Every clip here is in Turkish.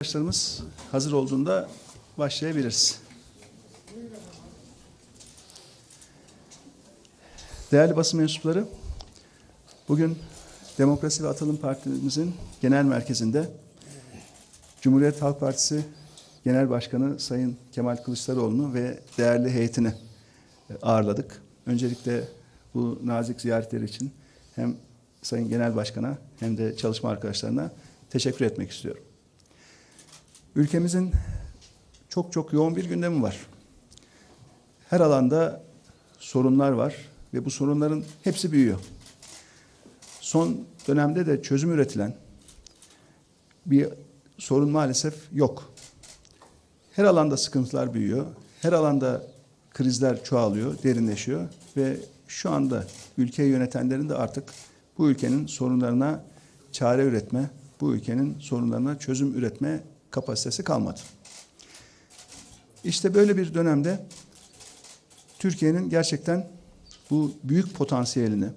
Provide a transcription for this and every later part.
Arkadaşlarımız hazır olduğunda başlayabiliriz. Değerli basın mensupları, bugün Demokrasi ve Atılım Partimizin genel merkezinde Cumhuriyet Halk Partisi Genel Başkanı Sayın Kemal Kılıçdaroğlu'nu ve değerli heyetini e, ağırladık. Öncelikle bu nazik ziyaretleri için hem Sayın Genel Başkan'a hem de çalışma arkadaşlarına teşekkür etmek istiyorum. Ülkemizin çok çok yoğun bir gündemi var. Her alanda sorunlar var ve bu sorunların hepsi büyüyor. Son dönemde de çözüm üretilen bir sorun maalesef yok. Her alanda sıkıntılar büyüyor. Her alanda krizler çoğalıyor, derinleşiyor ve şu anda ülkeyi yönetenlerin de artık bu ülkenin sorunlarına çare üretme, bu ülkenin sorunlarına çözüm üretme kapasitesi kalmadı. İşte böyle bir dönemde Türkiye'nin gerçekten bu büyük potansiyelini,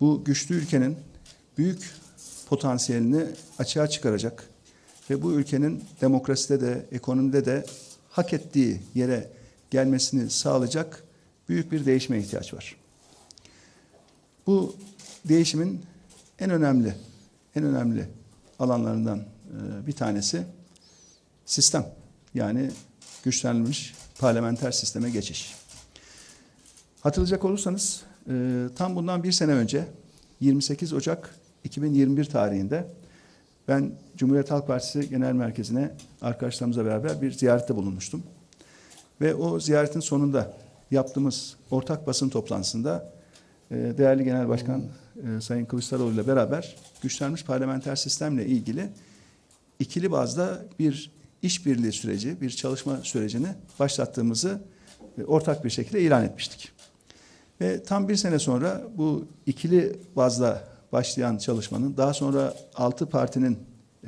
bu güçlü ülkenin büyük potansiyelini açığa çıkaracak ve bu ülkenin demokraside de ekonomide de hak ettiği yere gelmesini sağlayacak büyük bir değişime ihtiyaç var. Bu değişimin en önemli en önemli alanlarından bir tanesi sistem. Yani güçlenmiş parlamenter sisteme geçiş. Hatırlayacak olursanız e, tam bundan bir sene önce 28 Ocak 2021 tarihinde ben Cumhuriyet Halk Partisi Genel Merkezi'ne arkadaşlarımızla beraber bir ziyarette bulunmuştum. Ve o ziyaretin sonunda yaptığımız ortak basın toplantısında e, değerli Genel Başkan e, Sayın Kılıçdaroğlu ile beraber güçlenmiş parlamenter sistemle ilgili ikili bazda bir işbirliği süreci, bir çalışma sürecini başlattığımızı e, ortak bir şekilde ilan etmiştik. Ve tam bir sene sonra bu ikili bazda başlayan çalışmanın daha sonra altı partinin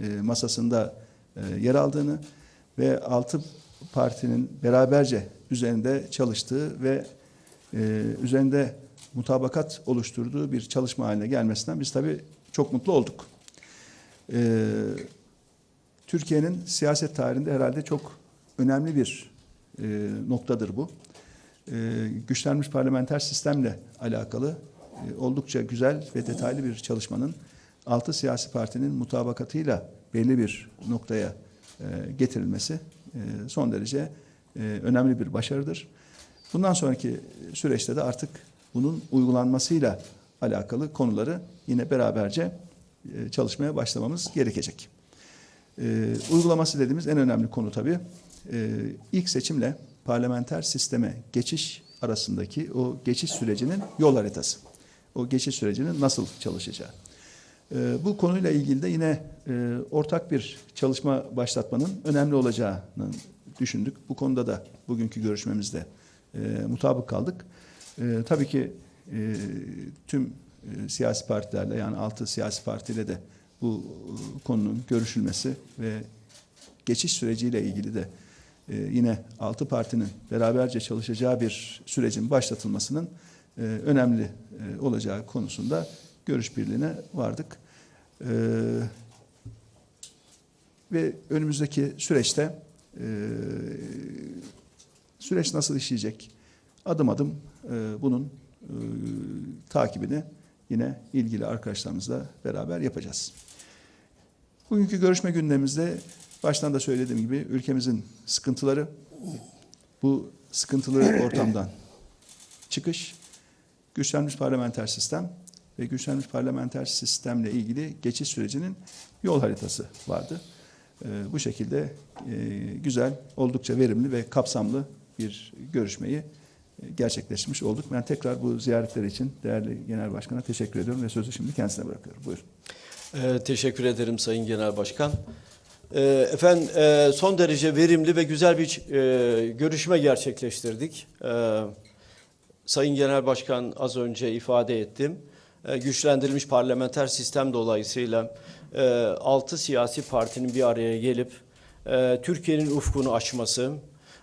e, masasında e, yer aldığını ve altı partinin beraberce üzerinde çalıştığı ve üzerinde mutabakat oluşturduğu bir çalışma haline gelmesinden biz tabii çok mutlu olduk. Ee, Türkiye'nin siyaset tarihinde herhalde çok önemli bir e, noktadır bu. E, güçlenmiş parlamenter sistemle alakalı e, oldukça güzel ve detaylı bir çalışmanın altı siyasi partinin mutabakatıyla belli bir noktaya e, getirilmesi e, son derece e, önemli bir başarıdır. Bundan sonraki süreçte de artık bunun uygulanmasıyla alakalı konuları yine beraberce e, çalışmaya başlamamız gerekecek. E, uygulaması dediğimiz en önemli konu tabii e, ilk seçimle parlamenter sisteme geçiş arasındaki o geçiş sürecinin yol haritası. O geçiş sürecinin nasıl çalışacağı. E, bu konuyla ilgili de yine e, ortak bir çalışma başlatmanın önemli olacağını düşündük. Bu konuda da bugünkü görüşmemizde e, mutabık kaldık. E, tabii ki e, tüm e, siyasi partilerle yani altı siyasi partiyle de bu e, konunun görüşülmesi ve geçiş süreciyle ilgili de e, yine altı partinin beraberce çalışacağı bir sürecin başlatılmasının e, önemli olacağı konusunda görüş birliğine vardık. Ve önümüzdeki süreçte süreç nasıl işleyecek? Adım adım bunun takibini yine ilgili arkadaşlarımızla beraber yapacağız. Bugünkü görüşme gündemimizde baştan da söylediğim gibi ülkemizin sıkıntıları, bu sıkıntılı ortamdan çıkış, güçlenmiş parlamenter sistem ve güçlenmiş parlamenter sistemle ilgili geçiş sürecinin yol haritası vardı. E, bu şekilde e, güzel, oldukça verimli ve kapsamlı bir görüşmeyi gerçekleşmiş olduk. Ben tekrar bu ziyaretler için değerli Genel Başkan'a teşekkür ediyorum ve sözü şimdi kendisine bırakıyorum. Buyurun. Ee, teşekkür ederim Sayın Genel Başkan. Ee, efendim e, son derece verimli ve güzel bir e, görüşme gerçekleştirdik. Ee, Sayın Genel Başkan az önce ifade ettim. E, güçlendirilmiş parlamenter sistem dolayısıyla e, altı siyasi partinin bir araya gelip e, Türkiye'nin ufkunu açması,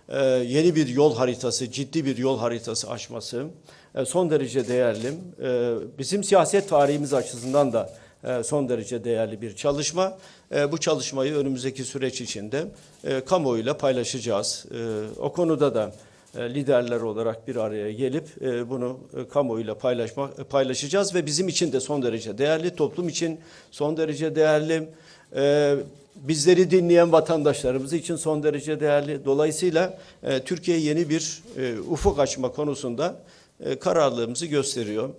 e, yeni bir yol haritası, ciddi bir yol haritası açması e, son derece değerli. E, bizim siyaset tarihimiz açısından da son derece değerli bir çalışma. E, Bu çalışmayı önümüzdeki süreç içinde e, kamuoyuyla paylaşacağız. E, O konuda da e, liderler olarak bir araya gelip e, bunu e, kamuoyuyla paylaşma, e, paylaşacağız ve bizim için de son derece değerli, toplum için son derece değerli, e, bizleri dinleyen vatandaşlarımız için son derece değerli. Dolayısıyla e, Türkiye yeni bir e, ufuk açma konusunda e, kararlılığımızı gösteriyor.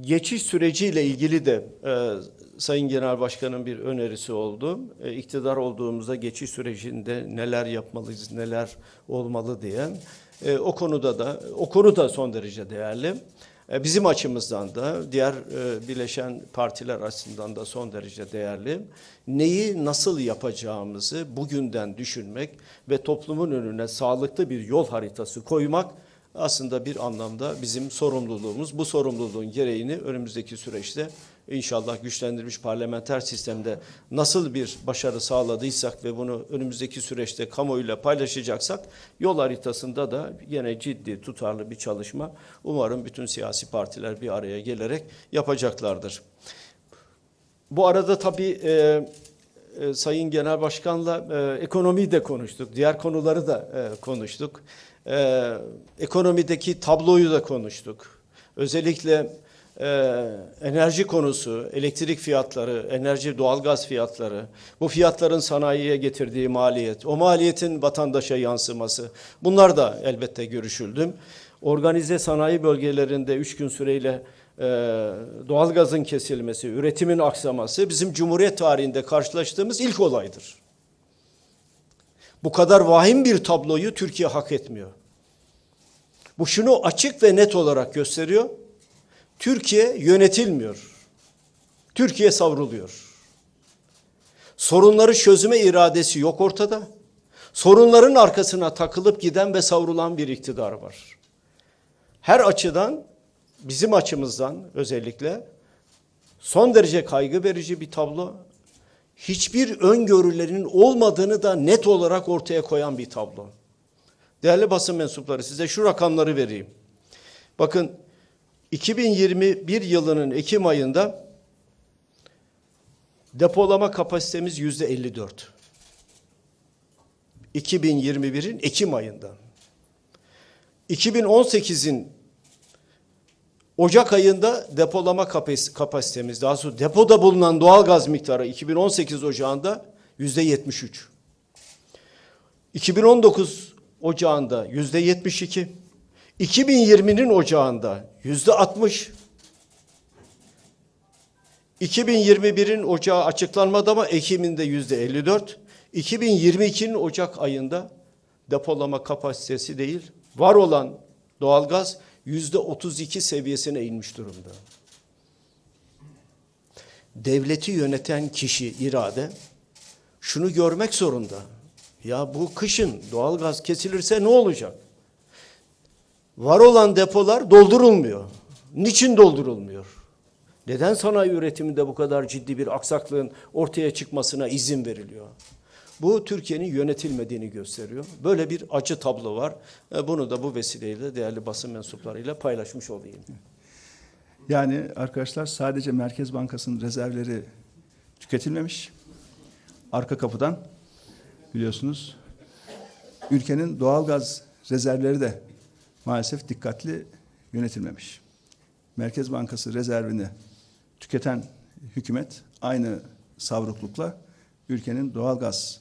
Geçiş süreciyle ilgili de e, Sayın Genel Başkan'ın bir önerisi oldu. E, iktidar olduğumuzda geçiş sürecinde neler yapmalıyız, neler olmalı diye. E, o konuda da o konu da son derece değerli. E, bizim açımızdan da diğer e, birleşen partiler açısından da son derece değerli. Neyi nasıl yapacağımızı bugünden düşünmek ve toplumun önüne sağlıklı bir yol haritası koymak aslında bir anlamda bizim sorumluluğumuz. Bu sorumluluğun gereğini önümüzdeki süreçte inşallah güçlendirilmiş parlamenter sistemde nasıl bir başarı sağladıysak ve bunu önümüzdeki süreçte kamuoyuyla paylaşacaksak yol haritasında da yine ciddi tutarlı bir çalışma umarım bütün siyasi partiler bir araya gelerek yapacaklardır. Bu arada tabii e, e, Sayın Genel Başkan'la e, ekonomiyi de konuştuk. Diğer konuları da e, konuştuk. E, ekonomideki tabloyu da konuştuk. Özellikle e, enerji konusu, elektrik fiyatları, enerji doğalgaz fiyatları, bu fiyatların sanayiye getirdiği maliyet, o maliyetin vatandaşa yansıması bunlar da elbette görüşüldü. Organize sanayi bölgelerinde üç gün süreyle e, doğalgazın kesilmesi, üretimin aksaması bizim Cumhuriyet tarihinde karşılaştığımız ilk olaydır. Bu kadar vahim bir tabloyu Türkiye hak etmiyor. Bu şunu açık ve net olarak gösteriyor. Türkiye yönetilmiyor. Türkiye savruluyor. Sorunları çözüme iradesi yok ortada. Sorunların arkasına takılıp giden ve savrulan bir iktidar var. Her açıdan bizim açımızdan özellikle son derece kaygı verici bir tablo. Hiçbir öngörülerinin olmadığını da net olarak ortaya koyan bir tablo. Değerli basın mensupları size şu rakamları vereyim. Bakın 2021 yılının Ekim ayında depolama kapasitemiz yüzde 54. 2021'in Ekim ayında. 2018'in Ocak ayında depolama kapas- kapasitemiz, daha sonra depoda bulunan doğal gaz miktarı 2018 Ocağında yüzde 73. 2019 Ocağında yüzde 72. 2020'nin Ocağında yüzde 60. 2021'in Ocağı açıklanmadı ama Ekim'inde yüzde 54. 2022'nin Ocak ayında depolama kapasitesi değil, var olan doğalgaz yüzde 32 seviyesine inmiş durumda. Devleti yöneten kişi irade şunu görmek zorunda. Ya bu kışın doğalgaz kesilirse ne olacak? Var olan depolar doldurulmuyor. Niçin doldurulmuyor? Neden sanayi üretiminde bu kadar ciddi bir aksaklığın ortaya çıkmasına izin veriliyor? Bu Türkiye'nin yönetilmediğini gösteriyor. Böyle bir acı tablo var. E, Bunu da bu vesileyle değerli basın mensuplarıyla paylaşmış olayım. Yani arkadaşlar sadece Merkez Bankası'nın rezervleri tüketilmemiş. Arka kapıdan biliyorsunuz ülkenin doğalgaz rezervleri de maalesef dikkatli yönetilmemiş. Merkez Bankası rezervini tüketen hükümet aynı savruklukla ülkenin doğalgaz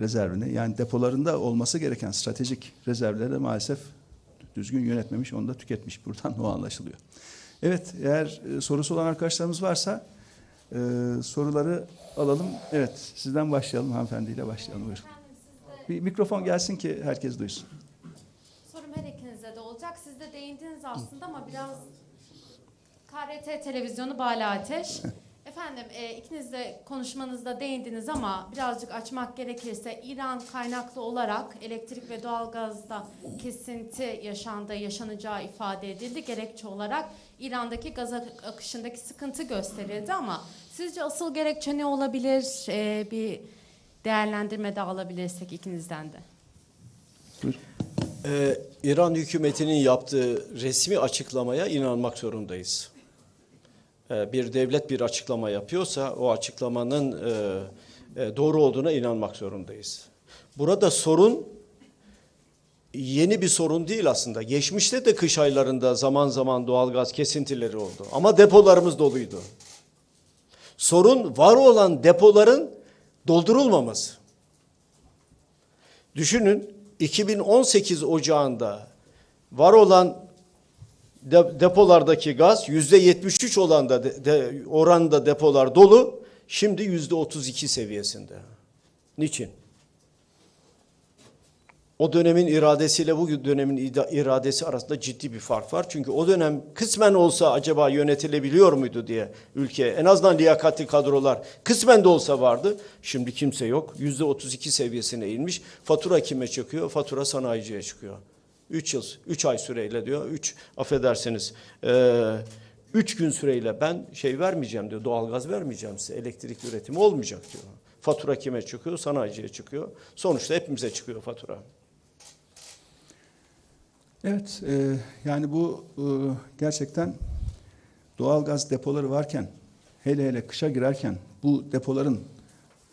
rezervini yani depolarında olması gereken stratejik rezervleri de maalesef düzgün yönetmemiş, onu da tüketmiş. Buradan o anlaşılıyor. Evet, eğer e, sorusu olan arkadaşlarımız varsa e, soruları alalım. Evet, sizden başlayalım, hanımefendiyle başlayalım. Buyurun. Bir mikrofon gelsin ki herkes duysun. sorum her ikinize de olacak. Siz de değindiniz aslında ama biraz KRT televizyonu Bala Ateş. Efendim e, ikiniz de konuşmanızda değindiniz ama birazcık açmak gerekirse İran kaynaklı olarak elektrik ve doğalgazda kesinti yaşandığı, yaşanacağı ifade edildi. Gerekçe olarak İran'daki gaz ak- akışındaki sıkıntı gösterildi ama sizce asıl gerekçe ne olabilir? E, bir değerlendirme de alabilirsek ikinizden de. Buyurun. Ee, İran hükümetinin yaptığı resmi açıklamaya inanmak zorundayız. E, bir devlet bir açıklama yapıyorsa o açıklamanın e, e, doğru olduğuna inanmak zorundayız. Burada sorun yeni bir sorun değil aslında. Geçmişte de kış aylarında zaman zaman doğalgaz kesintileri oldu. Ama depolarımız doluydu. Sorun var olan depoların doldurulmaması. Düşünün 2018 ocağında var olan de- depolardaki gaz yüzde 73 olan da de, oranda depolar dolu. Şimdi yüzde 32 seviyesinde. Niçin? O dönemin iradesiyle bu dönemin iradesi arasında ciddi bir fark var. Çünkü o dönem kısmen olsa acaba yönetilebiliyor muydu diye ülke en azından liyakatli kadrolar kısmen de olsa vardı. Şimdi kimse yok. Yüzde 32 seviyesine inmiş. Fatura kime çıkıyor? Fatura sanayiciye çıkıyor. 3 yıl, 3 ay süreyle diyor. 3 affedersiniz. 3 gün süreyle ben şey vermeyeceğim diyor. Doğalgaz vermeyeceğim size. Elektrik üretimi olmayacak diyor. Fatura kime çıkıyor? Sanayiciye çıkıyor. Sonuçta hepimize çıkıyor fatura. Evet, e, yani bu e, gerçekten doğalgaz depoları varken, hele hele kışa girerken bu depoların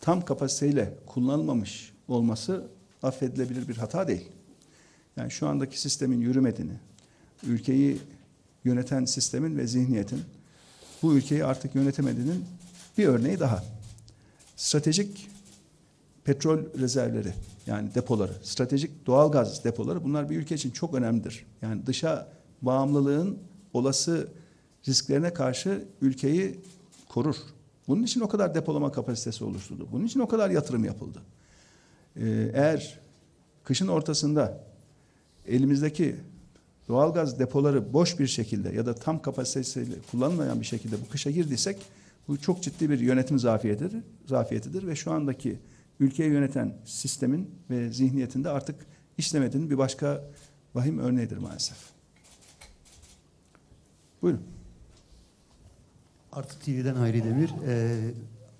tam kapasiteyle kullanılmamış olması affedilebilir bir hata değil. Yani şu andaki sistemin yürümediğini, ülkeyi yöneten sistemin ve zihniyetin bu ülkeyi artık yönetemediğinin bir örneği daha. Stratejik petrol rezervleri yani depoları, stratejik doğal gaz depoları bunlar bir ülke için çok önemlidir. Yani dışa bağımlılığın olası risklerine karşı ülkeyi korur. Bunun için o kadar depolama kapasitesi oluşturuldu. Bunun için o kadar yatırım yapıldı. Ee, eğer kışın ortasında elimizdeki doğalgaz depoları boş bir şekilde ya da tam kapasitesiyle kullanılmayan bir şekilde bu kışa girdiysek bu çok ciddi bir yönetim zafiyetidir, zafiyetidir ve şu andaki ülkeyi yöneten sistemin ve zihniyetinde artık işlemediğinin bir başka vahim örneğidir maalesef. Buyurun. Artı TV'den Hayri Demir. Ee,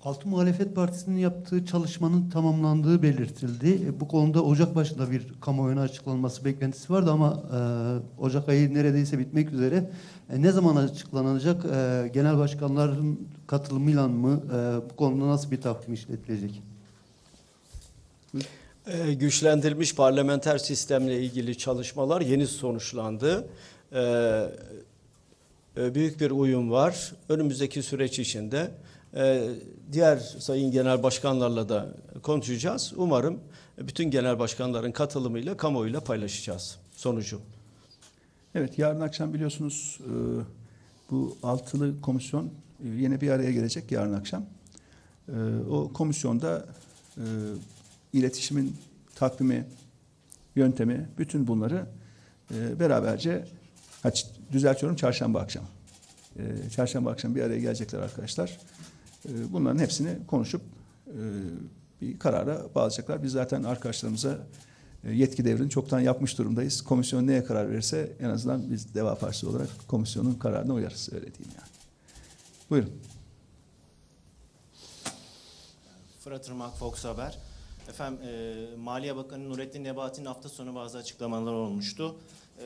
Altı Muhalefet Partisi'nin yaptığı çalışmanın tamamlandığı belirtildi. E, bu konuda Ocak başında bir kamuoyuna açıklanması beklentisi vardı ama e, Ocak ayı neredeyse bitmek üzere. E, ne zaman açıklanacak? E, genel başkanların katılımıyla mı? E, bu konuda nasıl bir takvim işletilecek? Ee, güçlendirilmiş parlamenter sistemle ilgili çalışmalar yeni sonuçlandı. Ee, e, büyük bir uyum var. Önümüzdeki süreç içinde e, diğer sayın genel başkanlarla da konuşacağız. Umarım bütün genel başkanların katılımıyla kamuoyuyla paylaşacağız sonucu. Evet, yarın akşam biliyorsunuz e, bu altılı komisyon e, yine bir araya gelecek yarın akşam. E, O komisyonda iletişimin takvimi, yöntemi, bütün bunları beraberce düzeltiyorum çarşamba akşam. Çarşamba akşam bir araya gelecekler arkadaşlar. E, Bunların hepsini konuşup e, bir karara bağlayacaklar. Biz zaten arkadaşlarımıza e, yetki devrini çoktan yapmış durumdayız. Komisyon neye karar verirse en azından biz Deva Partisi olarak komisyonun kararına uyarız öyle diyeyim yani. Buyurun. Fırat Irmak Fox Haber. Efendim e, Maliye Bakanı Nurettin Nebati'nin hafta sonu bazı açıklamalar olmuştu. E,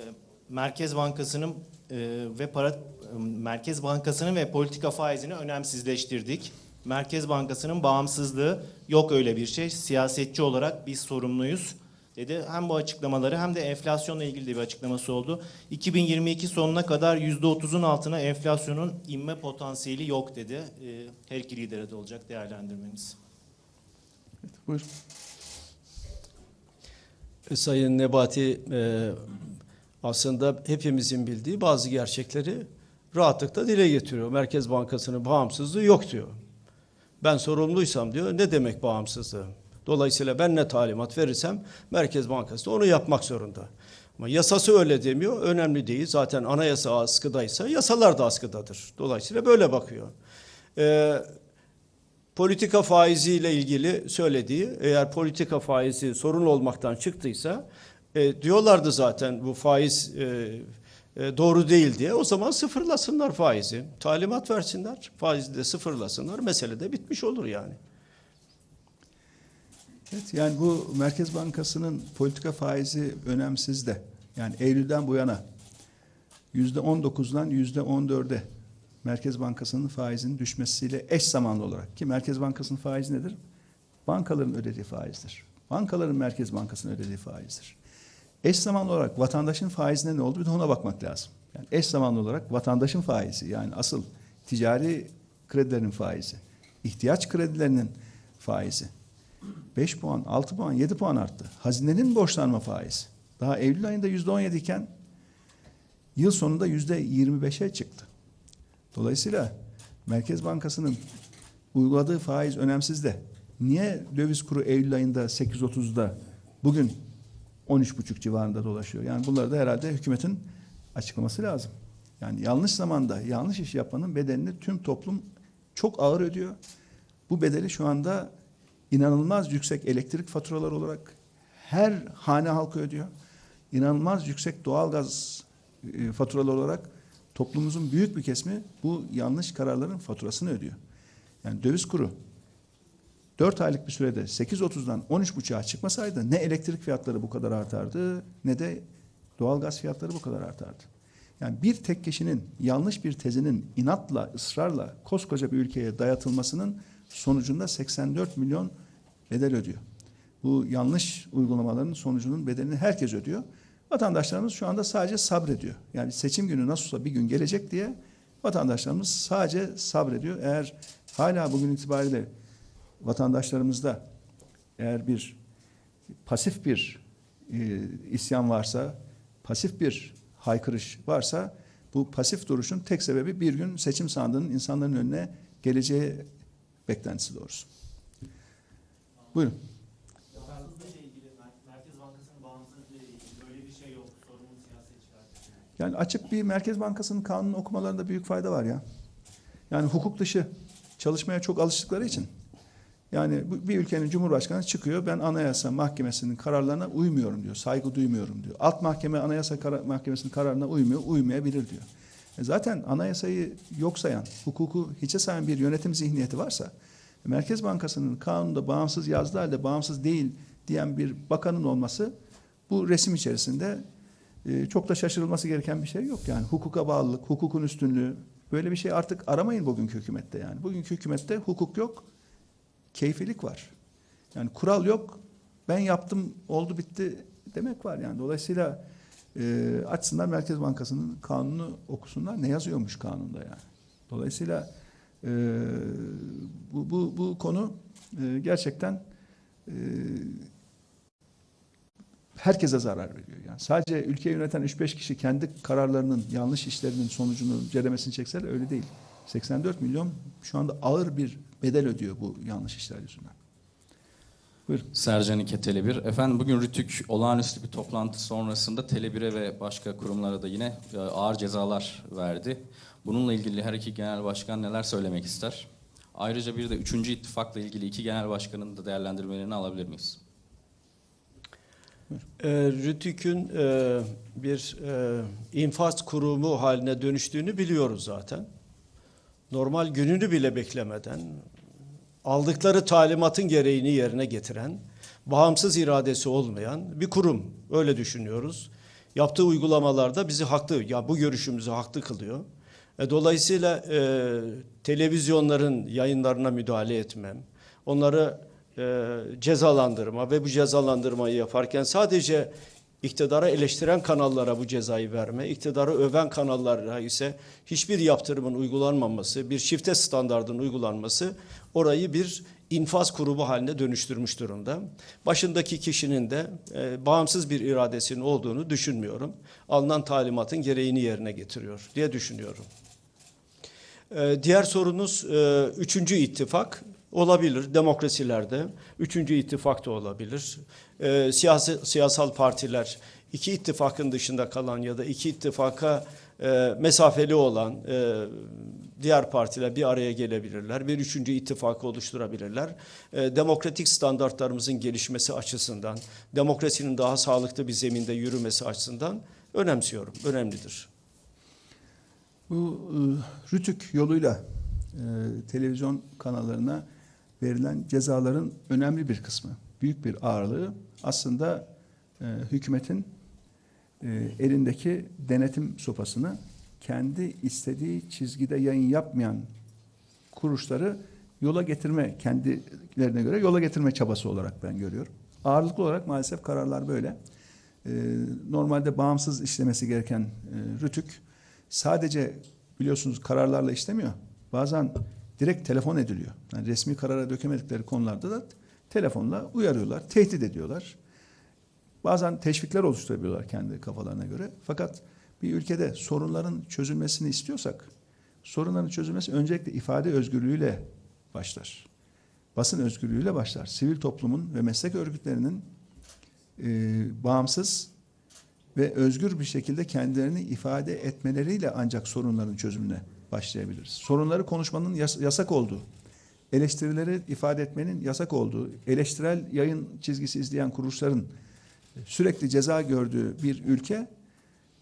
Merkez Bankası'nın e, ve para Merkez Bankası'nın ve politika faizini önemsizleştirdik. Merkez Bankası'nın bağımsızlığı yok öyle bir şey. Siyasetçi olarak biz sorumluyuz dedi. Hem bu açıklamaları hem de enflasyonla ilgili de bir açıklaması oldu. 2022 sonuna kadar %30'un altına enflasyonun inme potansiyeli yok dedi. E, her iki lidere de olacak değerlendirmeniz. Evet, buyurun. E, Sayın Nebati e, aslında hepimizin bildiği bazı gerçekleri rahatlıkla dile getiriyor. Merkez Bankası'nın bağımsızlığı yok diyor. Ben sorumluysam diyor ne demek bağımsızlığı? Dolayısıyla ben ne talimat verirsem Merkez Bankası da onu yapmak zorunda. Ama yasası öyle demiyor. Önemli değil. Zaten anayasa askıdaysa yasalar da askıdadır. Dolayısıyla böyle bakıyor. Ee, politika faiziyle ilgili söylediği eğer politika faizi sorun olmaktan çıktıysa e, diyorlardı zaten bu faiz e, e, doğru değil diye o zaman sıfırlasınlar faizi. Talimat versinler. Faizi de sıfırlasınlar. Mesele de bitmiş olur yani. Evet, yani bu Merkez Bankası'nın politika faizi önemsiz de yani Eylül'den bu yana yüzde 19'dan yüzde 14'e Merkez Bankası'nın faizinin düşmesiyle eş zamanlı olarak ki Merkez Bankası'nın faizi nedir? Bankaların ödediği faizdir. Bankaların Merkez Bankası'nın ödediği faizdir. Eş zamanlı olarak vatandaşın faizine ne oldu bir de ona bakmak lazım. Yani eş zamanlı olarak vatandaşın faizi yani asıl ticari kredilerin faizi, ihtiyaç kredilerinin faizi 5 puan, 6 puan, 7 puan arttı. Hazinenin borçlanma faizi. Daha Eylül ayında %17 iken yıl sonunda %25'e çıktı. Dolayısıyla Merkez Bankası'nın uyguladığı faiz önemsiz de niye döviz kuru Eylül ayında 8.30'da bugün 13.5 civarında dolaşıyor? Yani bunları da herhalde hükümetin açıklaması lazım. Yani yanlış zamanda yanlış iş yapmanın bedelini tüm toplum çok ağır ödüyor. Bu bedeli şu anda inanılmaz yüksek elektrik faturaları olarak her hane halkı ödüyor. İnanılmaz yüksek doğalgaz e, faturaları olarak toplumumuzun büyük bir kesimi bu yanlış kararların faturasını ödüyor. Yani döviz kuru 4 aylık bir sürede 8.30'dan 13.5'a çıkmasaydı ne elektrik fiyatları bu kadar artardı ne de doğalgaz fiyatları bu kadar artardı. Yani bir tek kişinin yanlış bir tezinin inatla, ısrarla koskoca bir ülkeye dayatılmasının sonucunda 84 milyon bedel ödüyor. Bu yanlış uygulamaların sonucunun bedelini herkes ödüyor. Vatandaşlarımız şu anda sadece sabrediyor. Yani seçim günü nasılsa bir gün gelecek diye vatandaşlarımız sadece sabrediyor. Eğer hala bugün itibariyle vatandaşlarımızda eğer bir pasif bir e, isyan varsa, pasif bir haykırış varsa bu pasif duruşun tek sebebi bir gün seçim sandığının insanların önüne geleceği beklentisi doğrusu. Buyurun. Yani açık bir Merkez Bankası'nın kanunu okumalarında büyük fayda var ya. Yani hukuk dışı çalışmaya çok alıştıkları için. Yani bir ülkenin cumhurbaşkanı çıkıyor ben anayasa mahkemesinin kararlarına uymuyorum diyor. Saygı duymuyorum diyor. Alt mahkeme anayasa kara- mahkemesinin kararına uymuyor, uymayabilir diyor. E zaten anayasayı yok sayan, hukuku hiçe sayan bir yönetim zihniyeti varsa Merkez Bankası'nın kanunda bağımsız yazdığı halde bağımsız değil diyen bir bakanın olması bu resim içerisinde e, çok da şaşırılması gereken bir şey yok yani. Hukuka bağlılık, hukukun üstünlüğü böyle bir şey artık aramayın bugünkü hükümette yani. Bugünkü hükümette hukuk yok, keyfilik var. Yani kural yok, ben yaptım, oldu bitti demek var yani. Dolayısıyla e, açsınlar Merkez Bankası'nın kanunu okusunlar. Ne yazıyormuş kanunda yani. Dolayısıyla e, bu, bu, bu konu e, gerçekten e, herkese zarar veriyor. Yani sadece ülkeyi yöneten 3-5 kişi kendi kararlarının, yanlış işlerinin sonucunu, ceremesini çekseler öyle değil. 84 milyon şu anda ağır bir bedel ödüyor bu yanlış işler yüzünden. Buyurun. Sercan İke Tele1. Efendim bugün Rütük olağanüstü bir toplantı sonrasında Tele1'e ve başka kurumlara da yine e, ağır cezalar verdi. Bununla ilgili her iki genel başkan neler söylemek ister? Ayrıca bir de üçüncü ittifakla ilgili iki genel başkanın da değerlendirmelerini alabilir miyiz? E, Rütük'ün e, bir e, infaz kurumu haline dönüştüğünü biliyoruz zaten. Normal gününü bile beklemeden aldıkları talimatın gereğini yerine getiren, bağımsız iradesi olmayan bir kurum. Öyle düşünüyoruz. Yaptığı uygulamalarda bizi haklı, ya bu görüşümüzü haklı kılıyor. E, dolayısıyla e, televizyonların yayınlarına müdahale etmem, onları e, cezalandırma ve bu cezalandırmayı yaparken sadece iktidara eleştiren kanallara bu cezayı verme, iktidarı öven kanallara ise hiçbir yaptırımın uygulanmaması, bir şifte standardın uygulanması orayı bir infaz kurumu haline dönüştürmüş durumda. Başındaki kişinin de e, bağımsız bir iradesinin olduğunu düşünmüyorum. Alınan talimatın gereğini yerine getiriyor diye düşünüyorum. Ee, Diğer sorunuz e, üçüncü ittifak olabilir demokrasilerde. Üçüncü ittifak da olabilir. Ee, Siyasi, siyasal partiler iki ittifakın dışında kalan ya da iki ittifaka e, mesafeli olan e, diğer partiler bir araya gelebilirler. Bir üçüncü ittifakı oluşturabilirler. E, demokratik standartlarımızın gelişmesi açısından, demokrasinin daha sağlıklı bir zeminde yürümesi açısından önemsiyorum, önemlidir. Bu e, Rütük yoluyla e, televizyon kanallarına verilen cezaların önemli bir kısmı, büyük bir ağırlığı aslında e, hükümetin e, elindeki denetim sopasını kendi istediği çizgide yayın yapmayan kuruluşları yola getirme, kendilerine göre yola getirme çabası olarak ben görüyorum. Ağırlıklı olarak maalesef kararlar böyle. Ee, normalde bağımsız işlemesi gereken e, RÜTÜK sadece biliyorsunuz kararlarla işlemiyor. Bazen direkt telefon ediliyor. Yani resmi karara dökemedikleri konularda da telefonla uyarıyorlar, tehdit ediyorlar. Bazen teşvikler oluşturabiliyorlar kendi kafalarına göre. Fakat bir ülkede sorunların çözülmesini istiyorsak, sorunların çözülmesi öncelikle ifade özgürlüğüyle başlar. Basın özgürlüğüyle başlar. Sivil toplumun ve meslek örgütlerinin e, bağımsız ve özgür bir şekilde kendilerini ifade etmeleriyle ancak sorunların çözümüne başlayabiliriz. Sorunları konuşmanın yas- yasak olduğu, eleştirileri ifade etmenin yasak olduğu, eleştirel yayın çizgisi izleyen kuruluşların sürekli ceza gördüğü bir ülke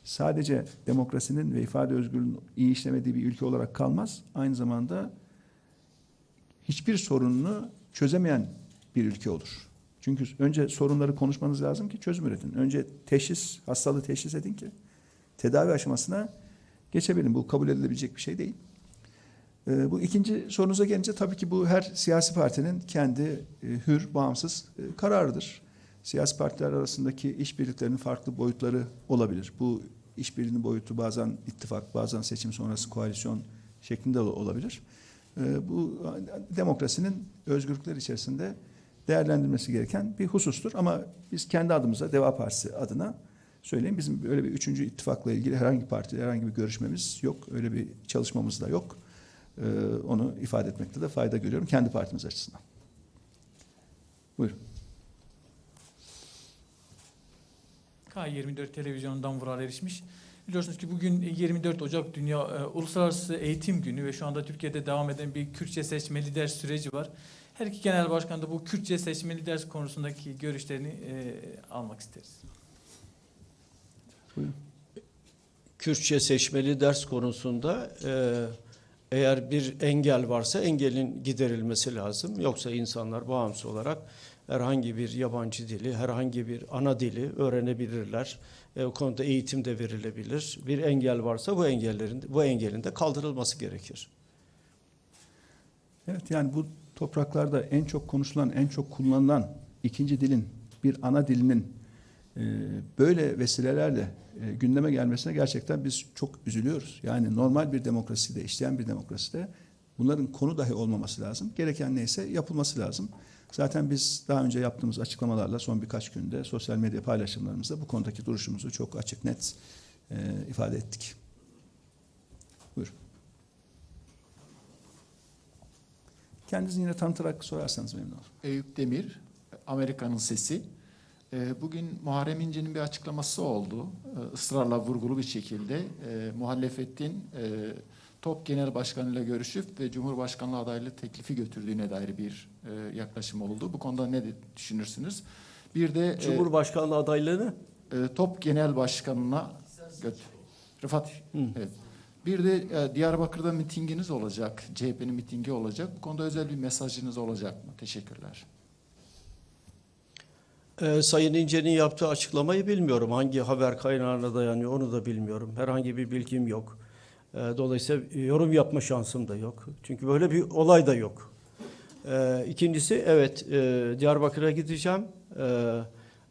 sadece demokrasinin ve ifade özgürlüğünün iyi işlemediği bir ülke olarak kalmaz. Aynı zamanda hiçbir sorununu çözemeyen bir ülke olur. Çünkü önce sorunları konuşmanız lazım ki çözüm üretin. Önce teşhis, hastalığı teşhis edin ki tedavi aşamasına geçebilin. Bu kabul edilebilecek bir şey değil. Ee, bu ikinci sorunuza gelince tabii ki bu her siyasi partinin kendi e, hür, bağımsız e, kararıdır. Siyasi partiler arasındaki işbirliklerinin farklı boyutları olabilir. Bu işbirliğinin boyutu bazen ittifak, bazen seçim sonrası koalisyon şeklinde de olabilir. Ee, bu demokrasinin özgürlükler içerisinde değerlendirmesi gereken bir husustur. Ama biz kendi adımıza, Deva Partisi adına söyleyeyim. Bizim öyle bir üçüncü ittifakla ilgili herhangi bir partide herhangi bir görüşmemiz yok. Öyle bir çalışmamız da yok. Ee, onu ifade etmekte de fayda görüyorum kendi partimiz açısından. Buyurun. K24 televizyonundan Vural Erişmiş. Biliyorsunuz ki bugün 24 Ocak Dünya e, Uluslararası Eğitim Günü ve şu anda Türkiye'de devam eden bir Kürtçe seçmeli ders süreci var. Her iki genel başkan da bu Kürtçe seçmeli ders konusundaki görüşlerini e, almak isteriz. Buyurun. Kürtçe seçmeli ders konusunda e, eğer bir engel varsa engelin giderilmesi lazım. Yoksa insanlar bağımsız olarak herhangi bir yabancı dili, herhangi bir ana dili öğrenebilirler. E, o konuda eğitim de verilebilir. Bir engel varsa bu engellerin bu engelin de kaldırılması gerekir. Evet yani bu topraklarda en çok konuşulan, en çok kullanılan ikinci dilin, bir ana dilinin böyle vesilelerle e, gündeme gelmesine gerçekten biz çok üzülüyoruz. Yani normal bir demokraside, işleyen bir demokraside bunların konu dahi olmaması lazım. Gereken neyse yapılması lazım. Zaten biz daha önce yaptığımız açıklamalarla son birkaç günde sosyal medya paylaşımlarımızda bu konudaki duruşumuzu çok açık net e, ifade ettik. Buyurun. Kendinizi yine tanıtarak sorarsanız memnun olurum. Eyüp Demir, Amerika'nın Sesi. Ee, Bugün Muharrem İnce'nin bir açıklaması oldu. Ee, ısrarla vurgulu bir şekilde e, muhalefetin e, TOP Genel Başkanı ile görüşüp ve Cumhurbaşkanlığı adaylığı teklifi götürdüğüne dair bir e, yaklaşım oldu. Bu konuda ne düşünürsünüz? Bir de e, Cumhurbaşkanlığı adaylığını TOP Genel Başkanı'na götür. Rıfat, evet. Bir de e, Diyarbakır'da mitinginiz olacak, CHP'nin mitingi olacak. Bu konuda özel bir mesajınız olacak mı? Teşekkürler. Ee, Sayın İnce'nin yaptığı açıklamayı bilmiyorum. Hangi haber kaynağına dayanıyor onu da bilmiyorum. Herhangi bir bilgim yok. Ee, dolayısıyla yorum yapma şansım da yok. Çünkü böyle bir olay da yok. Ee, ikincisi evet e, Diyarbakır'a gideceğim. Ee,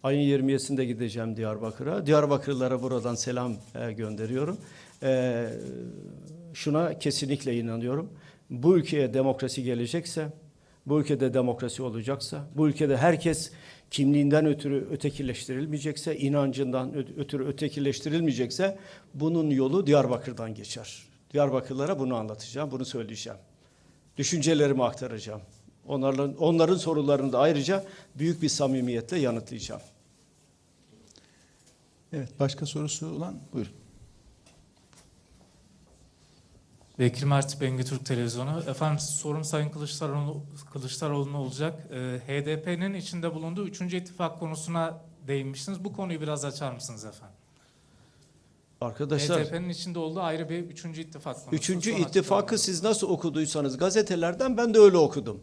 ayın 27'sinde gideceğim Diyarbakır'a. Diyarbakırlılara buradan selam e, gönderiyorum. Ee, şuna kesinlikle inanıyorum. Bu ülkeye demokrasi gelecekse, bu ülkede demokrasi olacaksa, bu ülkede herkes kimliğinden ötürü ötekileştirilmeyecekse, inancından ötürü ötekileştirilmeyecekse bunun yolu Diyarbakır'dan geçer. Diyarbakırlara bunu anlatacağım, bunu söyleyeceğim. Düşüncelerimi aktaracağım. Onların, onların sorularını da ayrıca büyük bir samimiyetle yanıtlayacağım. Evet, başka sorusu olan buyurun. Bekir Mert Bengi Türk Televizyonu. Efendim sorum Sayın Kılıçdaroğlu, Kılıçdaroğlu'na olacak. Ee, HDP'nin içinde bulunduğu 3. ittifak konusuna değinmişsiniz. Bu konuyu biraz açar mısınız efendim? Arkadaşlar HDP'nin içinde olduğu ayrı bir 3. ittifak konusu. Üçüncü Son ittifakı açıklamalar. siz nasıl okuduysanız gazetelerden ben de öyle okudum.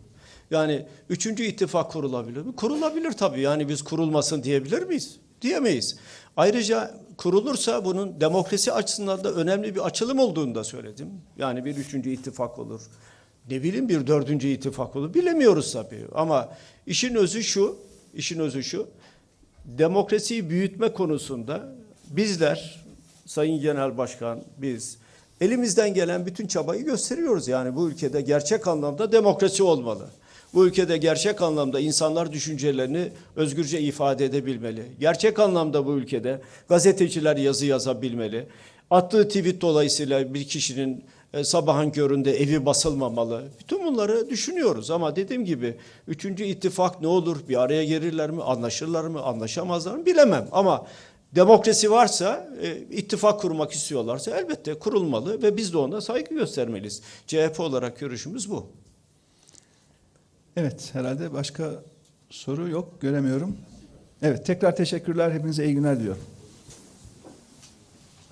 Yani üçüncü ittifak kurulabilir mi? Kurulabilir tabii. Yani biz kurulmasın diyebilir miyiz? diyemeyiz. Ayrıca kurulursa bunun demokrasi açısından da önemli bir açılım olduğunu da söyledim. Yani bir üçüncü ittifak olur. Ne bileyim bir dördüncü ittifak olur. Bilemiyoruz tabii. Ama işin özü şu, işin özü şu. Demokrasiyi büyütme konusunda bizler, Sayın Genel Başkan, biz elimizden gelen bütün çabayı gösteriyoruz. Yani bu ülkede gerçek anlamda demokrasi olmalı. Bu ülkede gerçek anlamda insanlar düşüncelerini özgürce ifade edebilmeli. Gerçek anlamda bu ülkede gazeteciler yazı yazabilmeli. Attığı tweet dolayısıyla bir kişinin e, sabahın köründe evi basılmamalı. Bütün bunları düşünüyoruz ama dediğim gibi üçüncü ittifak ne olur? Bir araya gelirler mi? Anlaşırlar mı? Anlaşamazlar mı? Bilemem ama demokrasi varsa, e, ittifak kurmak istiyorlarsa elbette kurulmalı ve biz de ona saygı göstermeliyiz. CHP olarak görüşümüz bu. Evet, herhalde başka soru yok, göremiyorum. Evet, tekrar teşekkürler. Hepinize iyi günler diliyorum.